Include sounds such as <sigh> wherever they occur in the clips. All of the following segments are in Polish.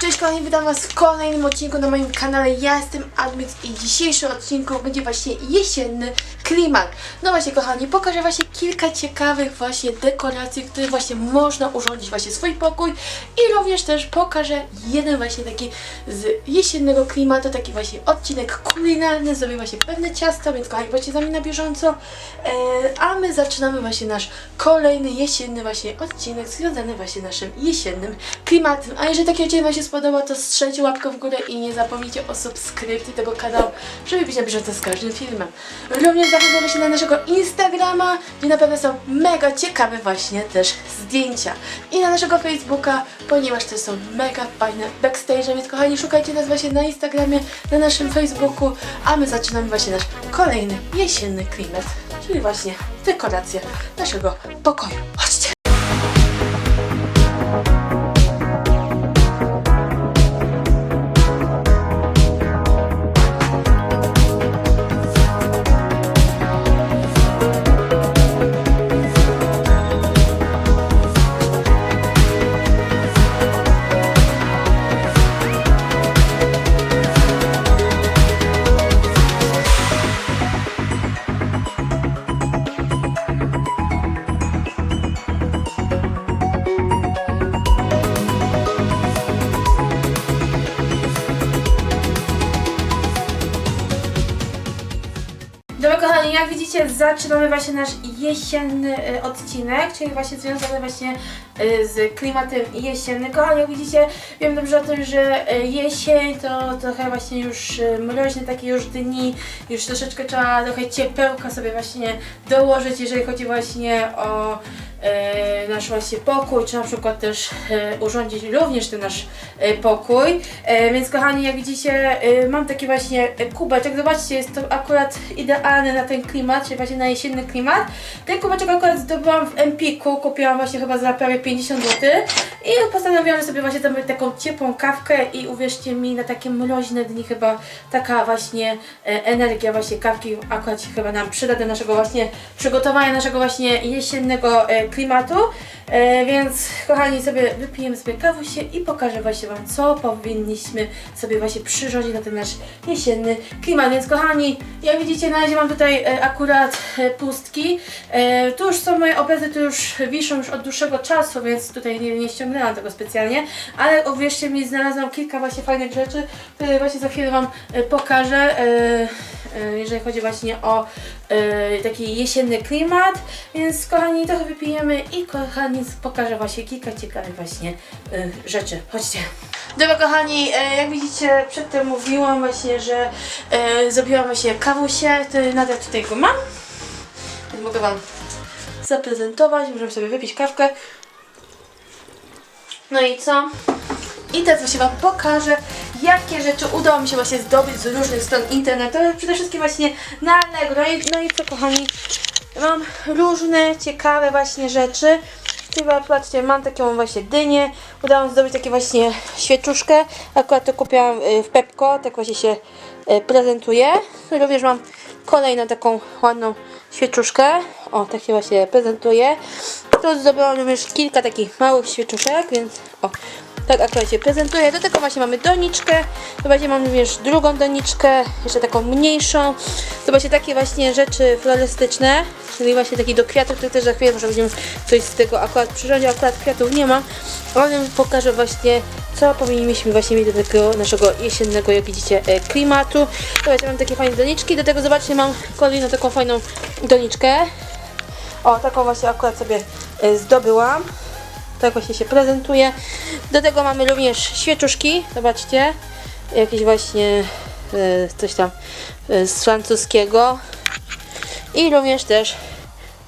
Cześć kochani, witam was w kolejnym odcinku na moim kanale. Ja jestem Admit i dzisiejszy odcinku będzie właśnie jesienny klimat. No właśnie kochani, pokażę właśnie kilka ciekawych właśnie dekoracji, które właśnie można urządzić właśnie swój pokój i również też pokażę jeden właśnie taki z jesiennego klimatu, taki właśnie odcinek kulinarny, zrobię właśnie pewne ciasta, więc kochani, bądźcie z nami na bieżąco. E, a my zaczynamy właśnie nasz kolejny jesienny właśnie odcinek związany właśnie naszym jesiennym klimatem. A jeżeli taki odcinek Wam się spodobał, to strzelcie łapkę w górę i nie zapomnijcie o subskrypcji tego kanału, żeby być na bieżąco z każdym filmem. Również zachęcamy się na naszego Instagrama, gdzie na pewno są mega ciekawe właśnie też zdjęcia. I na naszego Facebooka, ponieważ to są mega fajne backstage, więc kochani, szukajcie nas właśnie na Instagramie, na naszym Facebooku, a my zaczynamy właśnie nasz kolejny jesienny klimat, czyli właśnie dekoracja naszego pokoju. Chodźcie! Widzicie zaczynamy właśnie nasz jesienny e, odcinek, czyli właśnie związany właśnie e, z klimatem jesiennym. Kochani, jak widzicie, wiem dobrze o tym, że e, jesień to trochę właśnie już mroźne takie już dni, już troszeczkę trzeba trochę ciepełka sobie właśnie dołożyć, jeżeli chodzi właśnie o nasz właśnie pokój, czy na przykład też e, urządzić również ten nasz e, pokój. E, więc kochani, jak widzicie, e, mam taki właśnie e, kubeczek. Zobaczcie, jest to akurat idealny na ten klimat, czyli właśnie na jesienny klimat. Ten kubeczek akurat zdobyłam w Empiku, kupiłam właśnie chyba za prawie 50 zł i postanowiłam, sobie właśnie zrobię taką ciepłą kawkę i uwierzcie mi, na takie mroźne dni chyba taka właśnie e, energia właśnie kawki akurat się chyba nam przyda do naszego właśnie przygotowania naszego właśnie jesiennego e, klimatu. E, więc kochani sobie wypijemy sobie kawusie i pokażę właśnie Wam co powinniśmy sobie właśnie przyrządzić na ten nasz jesienny klimat. Więc kochani, jak widzicie na razie mam tutaj e, akurat e, pustki. Tu już są moje obrazy, tu już wiszą już od dłuższego czasu, więc tutaj nie, nie ściągnęłam tego specjalnie, ale uwierzcie mi, znalazłam kilka właśnie fajnych rzeczy, które właśnie za chwilę Wam pokażę. E, jeżeli chodzi właśnie o e, taki jesienny klimat, więc kochani trochę wypijemy i kochani pokażę właśnie kilka ciekawych właśnie e, rzeczy. Chodźcie. Dobra kochani, jak widzicie przedtem mówiłam właśnie, że zrobiłam właśnie kawusie, to nadal tutaj go mam. Więc mogę Wam zaprezentować, możemy sobie wypić kawkę. No i co? I teraz właśnie Wam pokażę, jakie rzeczy udało mi się właśnie zdobyć z różnych stron internetowych, przede wszystkim właśnie na Allegro. No i, no co kochani, mam różne ciekawe właśnie rzeczy. Chyba patrzcie, mam taką właśnie dynię, udało mi się zdobyć takie właśnie świeczuszkę. Akurat to kupiłam y, w Pepko, tak właśnie się y, prezentuje. Również mam kolejną taką ładną świeczuszkę. O, tak się właśnie prezentuje. Tu zdobyłam również kilka takich małych świeczuszek, więc o, tak akurat się prezentuje. Do tego właśnie mamy doniczkę. Zobaczcie, mam również drugą doniczkę, jeszcze taką mniejszą. Zobaczcie, takie właśnie rzeczy florystyczne, czyli właśnie taki do kwiatów, które też za chwilę może będziemy coś z tego akurat przyrządzić. Akurat kwiatów nie ma, ale pokażę właśnie, co powinniśmy właśnie mieć do tego naszego jesiennego, jak widzicie, e, klimatu. Zobaczcie, mam takie fajne doniczki. Do tego zobaczcie, mam kolejną taką fajną doniczkę. O, taką właśnie akurat sobie e, zdobyłam. Tak właśnie się prezentuje. Do tego mamy również świeczuszki. Zobaczcie. Jakieś właśnie e, coś tam e, z francuskiego. I również też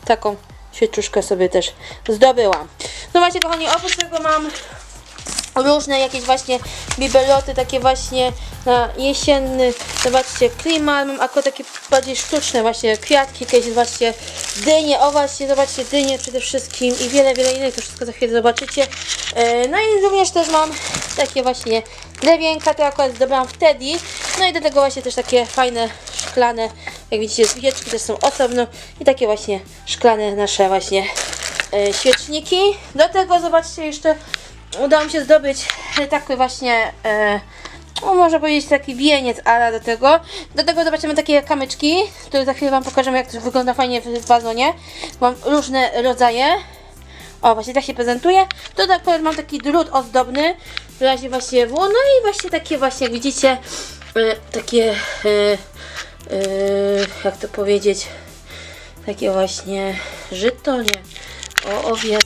taką świeczuszkę sobie też zdobyłam. No właśnie kochani, oprócz tego mam różne jakieś właśnie bibeloty, takie właśnie na jesienny, zobaczcie, klimat, mam akurat takie bardziej sztuczne właśnie kwiatki, jakieś zobaczcie dynie, o właśnie, zobaczcie dynie przede wszystkim i wiele, wiele innych, to wszystko za chwilę zobaczycie. E, No i również też mam takie właśnie drewienka, to akurat zdobyłam wtedy, no i do tego właśnie też takie fajne szklane, jak widzicie, świeczki też są osobno i takie właśnie szklane nasze właśnie e, świeczniki. Do tego zobaczcie jeszcze udało mi się zdobyć taki właśnie, e, no można powiedzieć taki wieniec ala do tego. Do tego zobaczymy takie kamyczki, które za chwilę Wam pokażemy jak to wygląda fajnie w wazonie. Mam różne rodzaje. O, właśnie tak się prezentuje. Tutaj akurat mam taki drut ozdobny w razie właśnie w. No i właśnie takie właśnie, jak widzicie, e, takie, e, e, jak to powiedzieć, takie właśnie żyto, nie, o, owiec,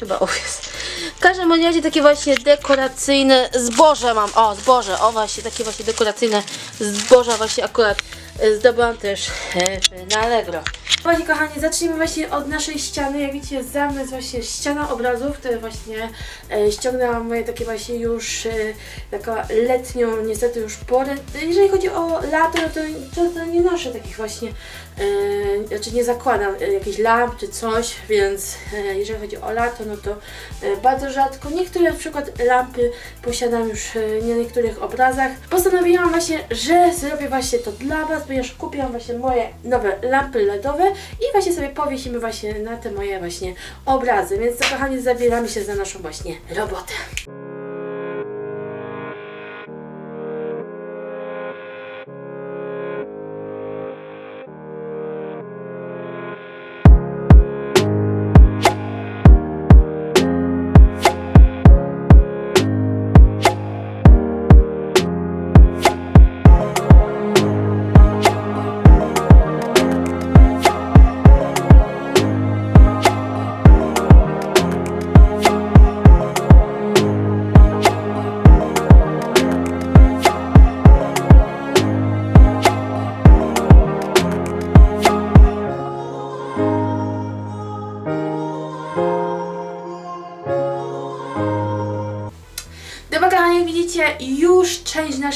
chyba owiec. W każdym razie takie właśnie dekoracyjne zboże mam, o zboże, o właśnie, takie właśnie dekoracyjne zboża właśnie akurat e, zdobyłam też e, na Allegro. Właśnie kochani, zacznijmy właśnie od naszej ściany. Jak widzicie, za mną jest właśnie ściana obrazów, które właśnie e, ściągnęłam moje takie właśnie już e, taką letnią niestety już porę. Jeżeli chodzi o lato, no to, to, nie noszę takich właśnie, e, znaczy nie zakładam e, jakichś lamp czy coś, więc e, jeżeli chodzi o lato, no to e, bardzo rzadko. Niektóre na przykład lampy posiadam już e, na niektórych obrazach. Postanowiłam właśnie, że zrobię właśnie to dla Was, ponieważ kupiłam właśnie moje nowe lampy LEDowe i właśnie sobie powiesimy właśnie na te moje właśnie obrazy. Więc to, kochani, zabieramy się za naszą właśnie robotę.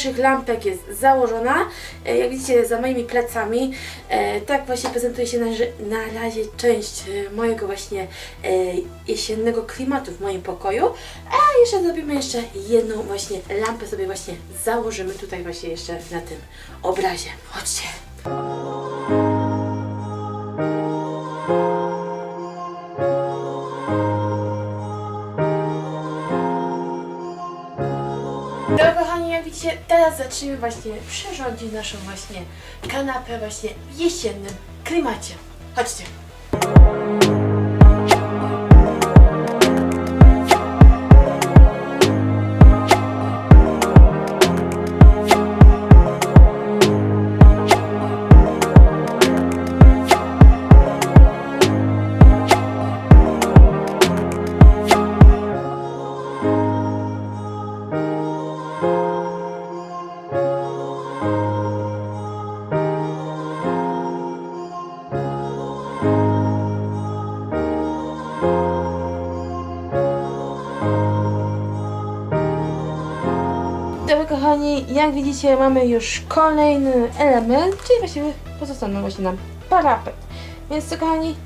Naszych lampek jest założona. E, Jak widzicie, za moimi plecami. E, tak właśnie prezentuje się na, na razie część e, mojego właśnie jesiennego klimatu w moim pokoju. A jeszcze zrobimy jeszcze jedną właśnie lampę sobie właśnie założymy tutaj właśnie jeszcze na tym obrazie. Chodźcie. Teraz zacznijmy właśnie przyrządzić naszą właśnie kanapę właśnie w jesiennym klimacie. Chodźcie. Jak widzicie mamy już kolejny element, czyli właściwie pozostaną właśnie nam parapet. Więc co kochani,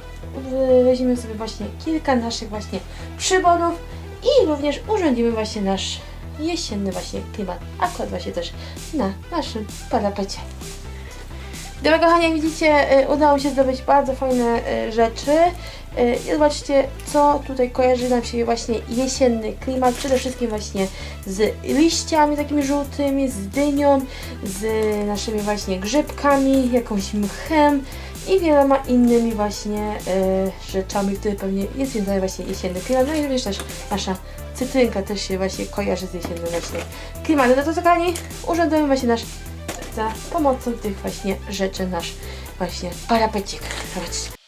weźmiemy sobie właśnie kilka naszych właśnie przyborów i również urządzimy właśnie nasz jesienny właśnie klimat, akurat właśnie też na naszym parapecie. Dobra kochani, jak widzicie y, udało się zdobyć bardzo fajne y, rzeczy. Y, I zobaczcie, co tutaj kojarzy nam się właśnie jesienny klimat. Przede wszystkim właśnie z liściami takimi żółtymi, z dynią, z naszymi właśnie grzybkami, jakąś mchem i wieloma innymi właśnie y, rzeczami, które pewnie jest związane właśnie jesienny klimat. No i również też nasza cytrynka też się właśnie kojarzy z jesiennym właśnie klimatem. No to co kochani, urządzamy właśnie nasz za pomocą tych właśnie rzeczy nasz właśnie parapecik. Zobaczcie.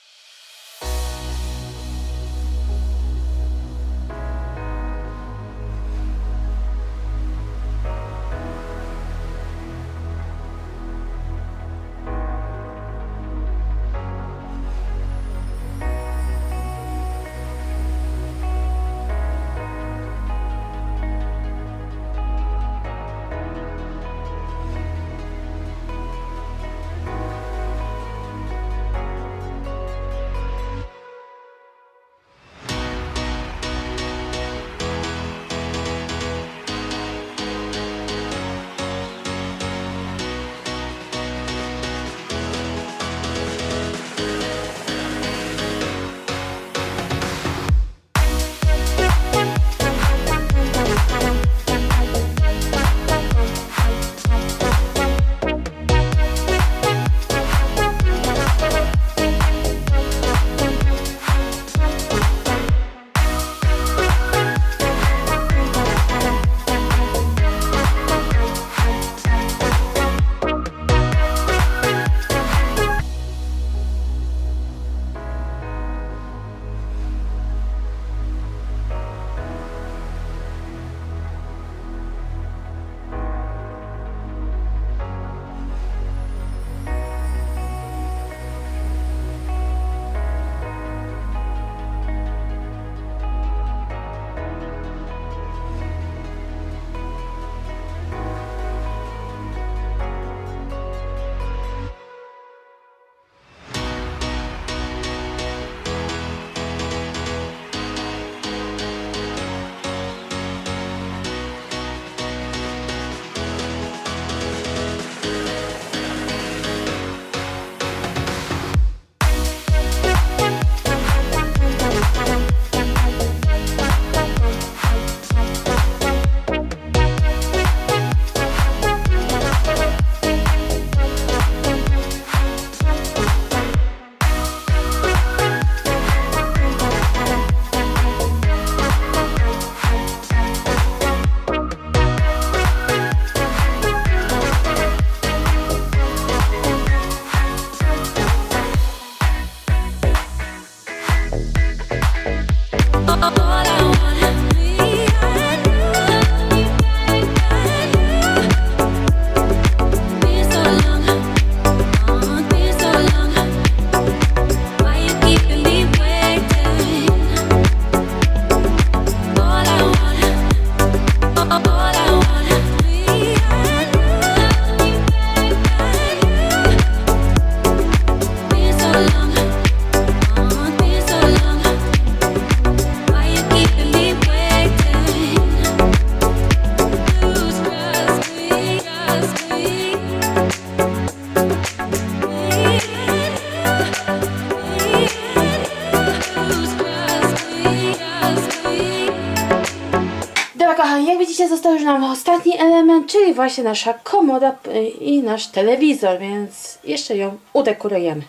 Nam ostatni element, czyli właśnie nasza komoda y, i nasz telewizor, więc jeszcze ją udekorujemy.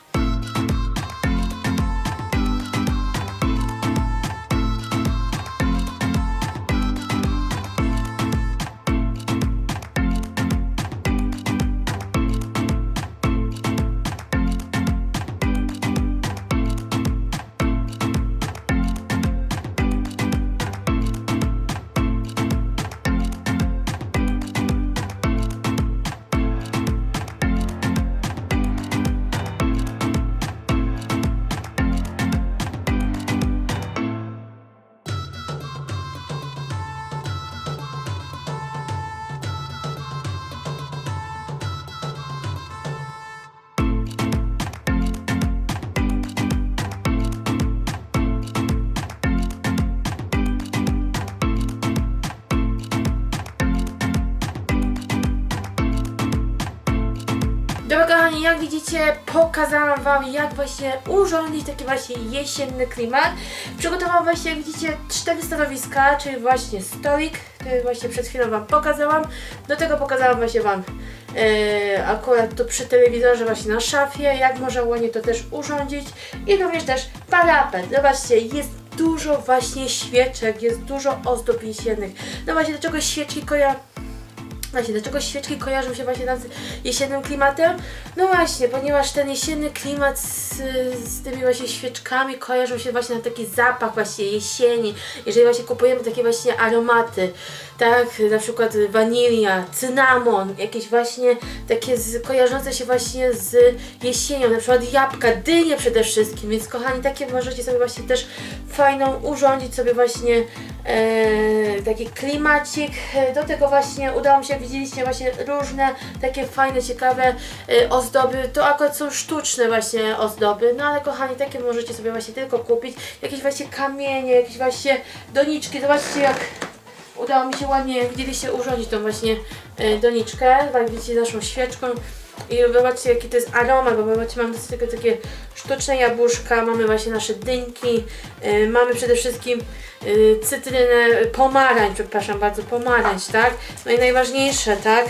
Widzicie pokazałam Wam jak właśnie urządzić taki właśnie jesienny klimat. Przygotowałam właśnie jak widzicie cztery stanowiska, czyli właśnie stolik, który właśnie przed chwilą Wam pokazałam. Do tego pokazałam właśnie Wam e, akurat tu przy telewizorze właśnie na szafie, jak można ładnie to też urządzić i również też parapet. Zobaczcie, jest dużo właśnie świeczek, jest dużo ozdób jesiennych. No właśnie, do czego świeczki koja Właśnie, dlaczego świeczki kojarzą się właśnie z jesiennym klimatem? No właśnie, ponieważ ten jesienny klimat z, z tymi właśnie świeczkami kojarzą się właśnie na taki zapach właśnie jesieni. Jeżeli właśnie kupujemy takie właśnie aromaty, tak, na przykład wanilia, cynamon, jakieś właśnie takie z, kojarzące się właśnie z jesienią, na przykład jabłka, dynie przede wszystkim, więc kochani, takie możecie sobie właśnie też fajną urządzić sobie właśnie e, taki klimacik. Do tego właśnie udało mi się, widzieliście, właśnie różne takie fajne, ciekawe e, ozdoby. To akurat są sztuczne właśnie ozdoby, no ale kochani, takie możecie sobie właśnie tylko kupić. Jakieś właśnie kamienie, jakieś właśnie doniczki. Zobaczcie jak udało mi się ładnie, widzieliście, urządzić tą właśnie e, doniczkę. Jak widzicie, naszą świeczką. I zobaczcie jaki to jest aromat, bo zobaczcie, mamy tylko takie sztuczne jabłuszka, mamy właśnie nasze dynki, e, mamy przede wszystkim e, cytrynę, pomarańcz, przepraszam bardzo, pomarańcz, tak? No i najważniejsze, tak?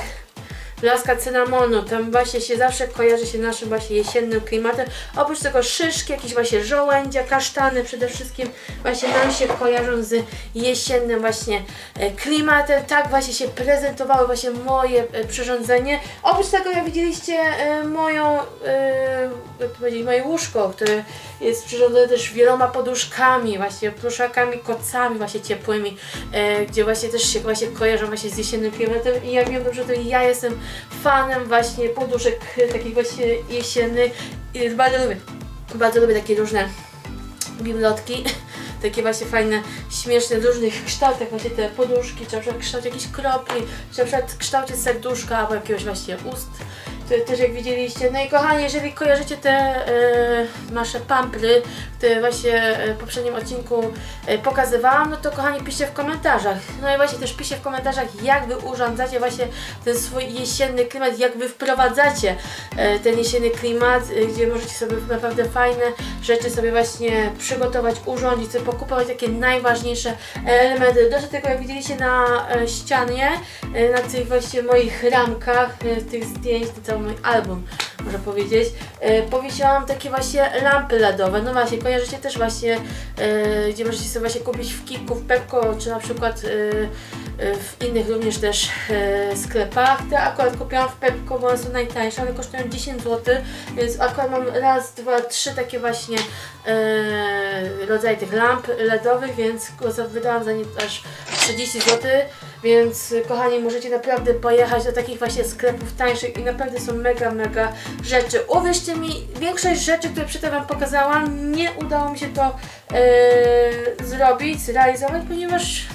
Laska cynamonu, tam właśnie się zawsze kojarzy się naszym właśnie jesiennym klimatem. Oprócz tego szyszki, jakieś właśnie żołędzia, kasztany przede wszystkim właśnie nam się kojarzą z jesiennym właśnie e, klimatem. Tak właśnie się prezentowały właśnie moje e, przyrządzenie. Oprócz tego jak widzieliście e, moją, jak to powiedzieć, moje łóżko, które jest przyrządzone też wieloma poduszkami, właśnie pluszakami, kocami właśnie ciepłymi, e, gdzie właśnie też się właśnie kojarzą właśnie z jesiennym klimatem. I jak wiem dobrze, to ja jestem fanem właśnie poduszek takich właśnie jesiennych i bardzo lubię, bardzo lubię takie różne bibliotki, <laughs> takie właśnie fajne, śmieszne, w różnych kształtach właśnie te poduszki, czy na przykład kształt jakichś kropli, czy na przykład kształcie serduszka, albo jakiegoś właśnie ust, to też jak widzieliście. No i kochani, jeżeli kojarzycie te e, nasze pampry, które właśnie e, w poprzednim odcinku e, pokazywałam, no to kochani piszcie w komentarzach. No i właśnie też piszcie w komentarzach, jak wy urządzacie właśnie ten swój jesienny klimat, jak wy wprowadzacie ten jesienny klimat, gdzie możecie sobie naprawdę fajne rzeczy sobie właśnie przygotować, urządzić, sobie pokupować takie najważniejsze elementy. Do tego jak widzieliście na ścianie, na tych właśnie moich ramkach, tych zdjęć, to mój album, można powiedzieć, e, powiesiłam takie właśnie lampy LEDowe. No właśnie, kojarzycie też właśnie, e, gdzie możecie sobie właśnie kupić w Kiku, w Pepko, czy na przykład e, e, w innych również też sklepach. Te akurat kupiłam w Pepko, bo one są najtańsze, one kosztują 10 zł, więc akurat mam raz, dwa, trzy takie właśnie rodzaje tych lamp LEDowych, więc wydałam za nie aż 30 zł. Więc y, kochani, możecie naprawdę pojechać do takich właśnie sklepów tańszych i naprawdę są mega, mega rzeczy. Uwierzcie mi, większość rzeczy, które przedtem Wam pokazałam, nie udało mi się to e, zrobić, zrealizować, ponieważ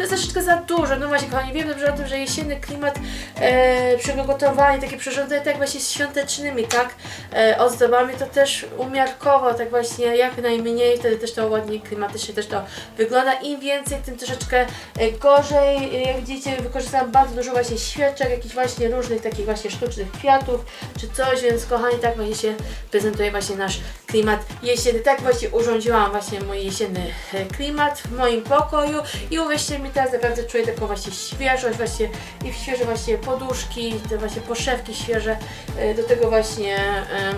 to jest troszeczkę za dużo. No właśnie, kochani, wiem dobrze o tym, że jesienny klimat, e, przygotowanie, takie przyrządzenie, tak właśnie świątecznymi, tak, e, ozdobami, to też umiarkowo, tak właśnie jak najmniej, wtedy też to ładniej klimatycznie też to wygląda. Im więcej, tym troszeczkę e, gorzej. Jak widzicie, wykorzystałam bardzo dużo właśnie świeczek, jakichś właśnie różnych takich właśnie sztucznych kwiatów, czy coś, więc kochani, tak właśnie się prezentuje właśnie nasz klimat jesienny. Tak właśnie urządziłam właśnie mój jesienny e, klimat w moim pokoju i uwierzcie mi, teraz naprawdę czuję taką właśnie świeżość, właśnie i świeże właśnie poduszki, te właśnie poszewki świeże, e, do tego właśnie e,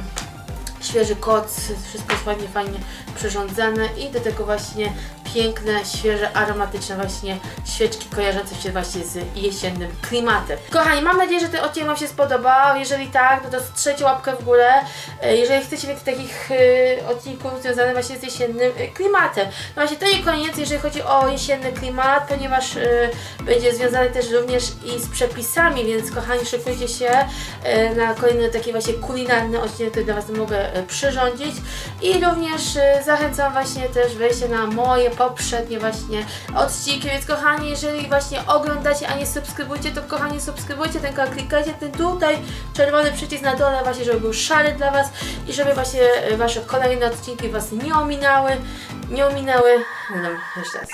świeży koc, wszystko jest ładnie, fajnie przyrządzane i do tego właśnie piękne, świeże, aromatyczne właśnie świeczki kojarzące się właśnie z jesiennym klimatem. Kochani, mam nadzieję, że ten odcinek Wam się spodobał. Jeżeli tak, no to strzelcie łapkę w górę. E, Jeżeli chcecie więcej takich e, odcinków związanych właśnie z jesiennym e, klimatem. No właśnie, to nie koniec, jeżeli chodzi o jesienny klimat, ponieważ będzie związany też również i z przepisami, więc kochani, szykujcie się na kolejny taki właśnie kulinarny odcinek, który dla Was mogę przyrządzić. I również zachęcam właśnie też wejście na moje poprzednie właśnie odcinki, więc kochani, jeżeli właśnie oglądacie, a nie subskrybujcie, to kochani subskrybujcie ten kanał, klikajcie ten tutaj czerwony przycisk na dole właśnie, żeby był szary dla Was i żeby właśnie e, Wasze kolejne odcinki Was nie ominęły, nie ominęły, no jeszcze raz.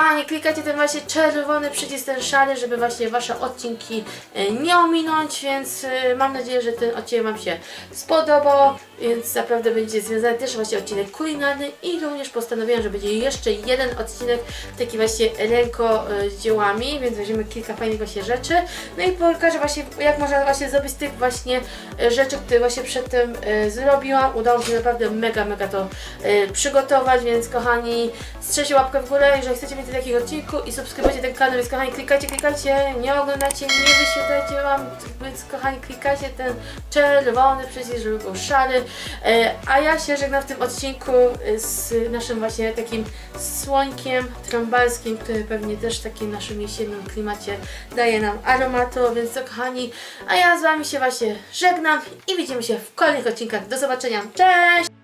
Kochani, klikajcie ten właśnie czerwony przycisk, ten szary, żeby właśnie Wasze odcinki e, nie ominąć, więc e, mam nadzieję, że ten odcinek Wam się spodobał, więc naprawdę będzie związany też właśnie odcinek kulinarny i również postanowiłam, że będzie jeszcze jeden odcinek taki właśnie ręko e, więc weźmiemy kilka fajnych właśnie rzeczy, no i pokażę właśnie jak można właśnie zrobić z tych właśnie rzeczy, które właśnie przedtem zrobiłam. Udało mi się naprawdę mega, mega to przygotować, więc kochani, strzelcie łapkę w górę, jeżeli chcecie więcej takich odcinków i subskrybujcie ten kanał, więc kochani, klikajcie, klikajcie, nie oglądacie, nie wyświetlajcie wam, więc kochani, klikajcie ten czerwony przycisk, żeby był szary, e, a ja się żegnam w tym odcinku z naszym właśnie takim słońkiem trąbalskim, który pewnie też w takim naszym jesiennym klimacie daje nam aromatu, więc to kochani, a ja z wami się właśnie żegnam i widzimy się w kolejnych odcinkach, do zobaczenia, cześć!